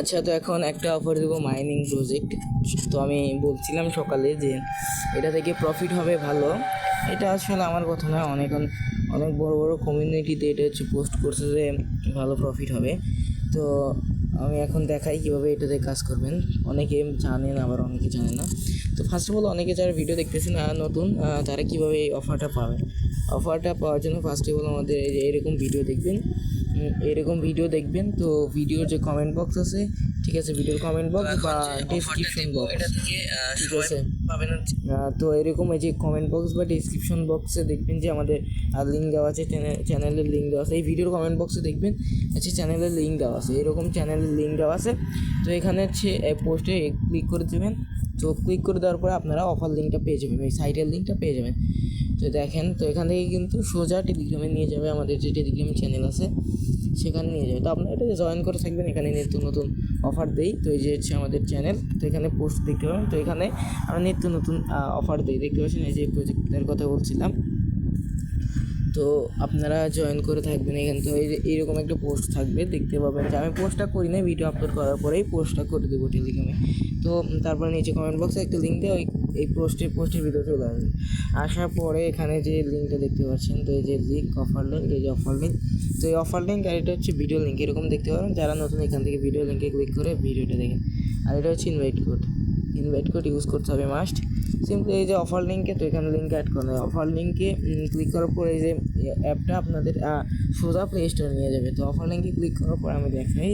আচ্ছা তো এখন একটা অফার দেবো মাইনিং প্রজেক্ট তো আমি বলছিলাম সকালে যে এটা থেকে প্রফিট হবে ভালো। এটা আসলে আমার কথা নয়, অনেক অনেক বড় বড় কমিউনিটিতে এটা হচ্ছে পোস্ট করছে যে ভালো প্রফিট হবে। তো আমি এখন দেখাই কীভাবে এটাতে কাজ করবেন। অনেকে জানেন আবার অনেকে জানে না। তো ফার্স্ট অফ অল অনেকে যারা ভিডিও দেখতেছেন নতুন তারা কীভাবে এই অফারটা পাবেন অফারটা পাওয়ার জন্য ফার্স্ট অফ অল আমাদের এরকম ভিডিও দেখবেন। এরকম ভিডিও দেখবেন। তো ভিডিওর যে কমেন্ট বক্স আছে ঠিক আছে ভিডিওর কমেন্ট বক্স বা ডিসক্রিপশন বক্স ঠিক আছে? তো এরকম এই যে কমেন্ট বক্স বা ডিসক্রিপশন বক্সে দেখবেন যে আমাদের লিঙ্ক দেওয়া আছে চ্যানেলের লিঙ্ক দেওয়া আছে। এই ভিডিওর কমেন্ট বক্সে দেখবেন হচ্ছে চ্যানেলের লিঙ্ক দেওয়া আছে। এরকম চ্যানেলের লিঙ্ক দেওয়া আছে। তো এখানে হচ্ছে পোস্টে ক্লিক করে দেবেন। তো ক্লিক করে দেওয়ার পরে আপনারা অফার লিঙ্কটা পেয়ে যাবেন ওই সাইটের লিঙ্কটা পেয়ে যাবেন। তো দেখেন তো এখান থেকে কিন্তু সোজা টেলিগ্রামে নিয়ে যাবে আমাদের যে টেলিগ্রাম চ্যানেল আছে। সেখানে নিয়ে যাবে। তো আপনারা এটাতে জয়েন করে থাকবেন, এখানে নিত্য নতুন অফার দেই। তো এই যে হচ্ছে আমাদের চ্যানেল তো এখানে পোস্ট দেখতে পাবেন। তো এখানে আমরা নিত্য নতুন অফার দিই। দেখতে পাচ্ছেন এই যে প্রজেক্টের কথা বলছিলাম। তো আপনারা জয়েন করে থাকবেন এখান। যে এইরকম একটা পোস্ট থাকবে, দেখতে পাবেন। যে আমি পোস্টটা করি না ভিডিও আপলোড করার পরেই পোস্টটা করে দেবো টেলিগ্রামে। তো তারপরে নিচে কমেন্ট বক্সে একটা লিঙ্ক দিয়ে ওই, এই পোস্টের পোস্টের ভিডিও চলে আসবে। আসার পরে এখানে যে লিঙ্কটা দেখতে পাচ্ছেন, তো এই যে লিঙ্ক অফার লিঙ্ক এই যে অফার লিঙ্ক তো এই অফার লিঙ্ক আর এটা হচ্ছে ভিডিও লিঙ্ক এরকম দেখতে পারেন। যারা নতুন এখান থেকে ভিডিও লিঙ্কে ক্লিক করে ভিডিওটা দেখেন। আর এটা হচ্ছে invite code invite code use করতে হবে মাস্ট সিম্পলি এই যে অফার লিঙ্কে তো এখানে লিঙ্ক অ্যাড করা অফার লিঙ্কে ক্লিক করার পর এই যে অ্যাপটা আপনাদের সোজা প্লে স্টোরে নিয়ে যাবে। তো অফার লিঙ্কে ক্লিক করার পর আমি দেখাই।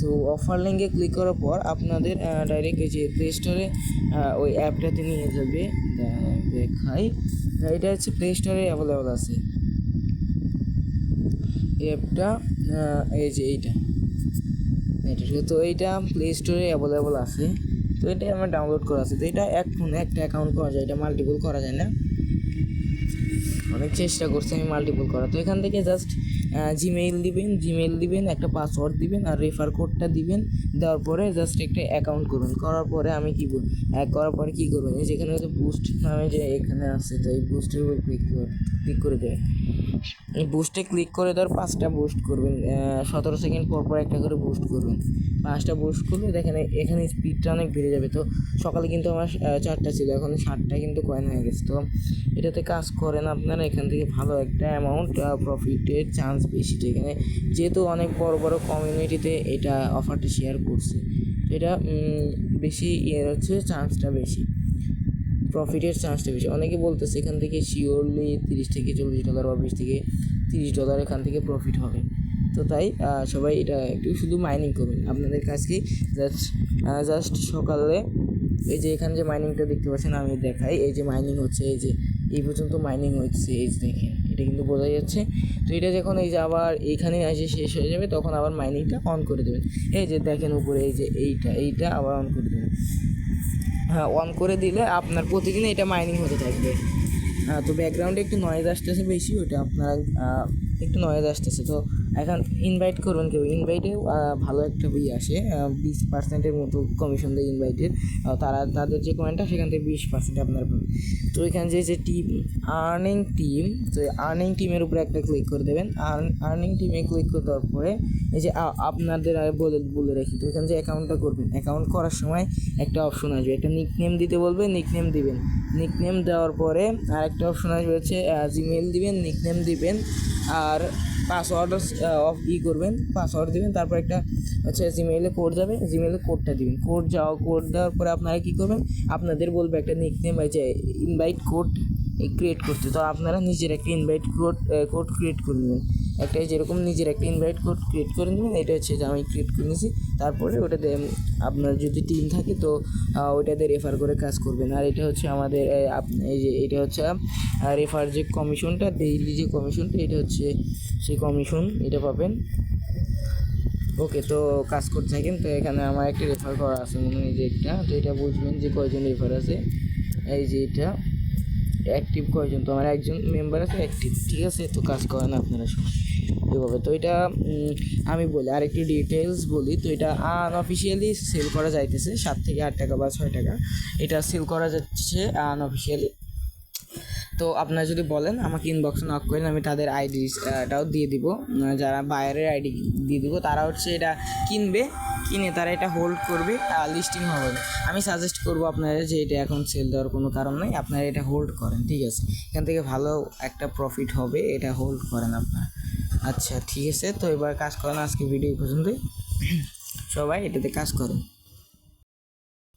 তো অফার লিঙ্কে ক্লিক করার পর আপনাদের ডাইরেক্ট এই যে প্লে স্টোরে ওই অ্যাপটাতে নিয়ে যাবে। দেখাই। এটা হচ্ছে প্লে স্টোরে অ্যাভেলেবল আছে। অ্যাপটা এই যে এইটা। এটা তো এইটা প্লে স্টোরে অ্যাভেলেবল আছে। তো এটা আমার ডাউনলোড করা আছে। তো এটা এক ফোনে একটা অ্যাকাউন্ট করা যায়। এটা মাল্টিপল করা যায় না। অনেক চেষ্টা করছি আমি মাল্টিপল করা। তো এখান থেকে জাস্ট জিমেইল দিবেন জিমেইল দিবেন, একটা পাসওয়ার্ড দিবেন আর রেফার কোডটা দিবেন। দেওয়ার পরে জাস্ট একটা অ্যাকাউন্ট করবেন করার পরে আমি কী এক করার পরে কী করবেন? যেখানে হচ্ছে বুস্ট নামে যে এখানে আছে, তো এই বুস্টের উপর ক্লিক ক্লিক করে দেবেন। বুস্টে ক্লিক করে ধর পাঁচটা বুস্ট করবেন সতেরো সেকেন্ড পর পর একটা করে বুস্ট করবেন। পাঁচটা বুস্ট করলে দেখেন এখানে স্পিডটা অনেক বেড়ে যাবে। তো সকালে কিন্তু আমার চারটা ছিল, এখন ষাটটা কিন্তু কয়েন হয়ে গেছে। তো এটাতে কাজ করেন আপনারা, এখান থেকে ভালো একটা অ্যামাউন্ট প্রফিটের চান্স বেশি। এখানে যেহেতু অনেক বড় বড় কমিউনিটিতে এটা অফারটা শেয়ার করছে। এটা বেশি ইয়ে হচ্ছে চান্সটা বেশি। প্রফিটের চান্সটা বেশি। অনেকে বলতেছে এখান থেকে শিওরলি তিরিশ থেকে চল্লিশ ডলার বা বিশ থেকে তিরিশ ডলার এখান থেকে প্রফিট হবে। তো তাই সবাই এটা একটু শুধু মাইনিং করবেন আপনাদের কাছে জাস্ট জাস্ট সকালে এই যে এখানে যে মাইনিংটা দেখতে পাচ্ছেন, আমি দেখাই। এই যে মাইনিং হচ্ছে, এই যে এই পর্যন্ত মাইনিং হচ্ছে, এই যে দেখেন, এটা কিন্তু বোঝা যাচ্ছে। তো এটা যখন এই যে আবার এইখানে এসে শেষ হয়ে যাবে, তখন আবার মাইনিংটা অন করে দেবেন। এই যে দেখেন উপরে, এই যে এইটা এইটা আবার অন করে দেবেন। হ্যাঁ অন করে দিলে আপনার প্রতিদিন এটা মাইনিং হতে থাকবে। হ্যাঁ তো ব্যাকগ্রাউন্ডে একটু নয়েজ আসতেছে বেশি ওটা আপনার একটু নয়েজ আসতেছে। তো এখন ইনভাইট করবেন কেউ? ইনভাইটেও ভালো একটা বই আসে বিশ পার্সেন্টের মতো কমিশন দেয় ইনভাইটের তারা, তাদের যে কমেন্টটা সেখান থেকে বিশ পার্সেন্ট আপনারা পাবেন। তো এখানে যে যে টিম আর্নিং টিম তো আর্নিং টিমের উপরে একটা ক্লিক করে দেবেন। আর্নিং টিমে ক্লিক করে দেওয়ার পরে, এই যে আপনাদের আর বলে বলে রাখি, তো এখানে যে অ্যাকাউন্টটা করবেন অ্যাকাউন্ট করার সময় একটা অপশন আসবে। একটা নিকনেম দিতে বলবে নিক নিকনেম দিবেন। নিকনেম দেওয়ার পরে আর একটা অপশন আসবে হচ্ছে জিমেল দিবেন নিকনেম দিবেন। আর পাসওয়ার্ড অফ ই করবেন পাসওয়ার্ড দেবেন, তারপর একটা হচ্ছে জিমেইলে কোড যাবে জিমেইলে কোডটা দিবেন। কোড যাওয়া কোড দেওয়ার পরে আপনারা কী করবেন? আপনাদের বলবে একটা নিকনেম যে ইনভাইট কোড ক্রিয়েট করতে। তো আপনারা নিজের একটা ইনভাইট কোড কোড ক্রিয়েট করে নেবেন। একটা যেরকম নিজের একটা ইনভাইট কোড ক্রিয়েট করে নেবেন, এটা হচ্ছে যে আমি ক্রিয়েট করে নিয়েছি তারপরে ওটাতে আপনার যদি টিম থাকে তো ওটাতে রেফার করে কাজ করবেন। আর এটা হচ্ছে আমাদের এই যে এটা হচ্ছে রেফার যে কমিশনটা ডেইলি যে কমিশনটা এটা হচ্ছে সেই কমিশন এটা পাবেন। ওকে, তো কাজ করতে থাকেন, তো এখানে আমার একটা রেফার করা আছে মনে হয় যে একটা, তো এটা বুঝবেন যে কয়জন রেফার আছে। এই যে এটা। অ্যাক্টিভ কয়জন তো আমার একজন মেম্বার আছে অ্যাক্টিভ ঠিক আছে, তো কাজ করেন আপনারা সবাই। এভাবে। তো এটা আমি বলি আর একটু ডিটেলস বলি। তো এটা আনঅফিসিয়ালি সেল করা যাইতেছে, সাত থেকে আট টাকা বা ছয় টাকা। এটা সেল করা যাচ্ছে আনঅফিসিয়ালি তো আপনারা যদি বলেন, আমাকে ইনবক্সে নক করেন, আমি তাদের আইডিটাও দিয়ে দিব। যারা বায়ারের আইডি দিয়ে দিব, তারা হচ্ছে এটা কিনবে। কিনে তারা এটা হোল্ড করবে লিস্টিং হবে আমি সাজেস্ট করব আপনারা যে এটা এখন সেল দেওয়ার কোনো কারণ নেই, আপনারা এটা হোল্ড করেন, ঠিক আছে? এখান থেকে ভালো একটা প্রফিট হবে, এটা হোল্ড করেন আপনারা। আচ্ছা ঠিক আছে, তো এবার কাজ করেন আজকে ভিডিও পর্যন্তই। সবাই এটাতে কাজ করেন।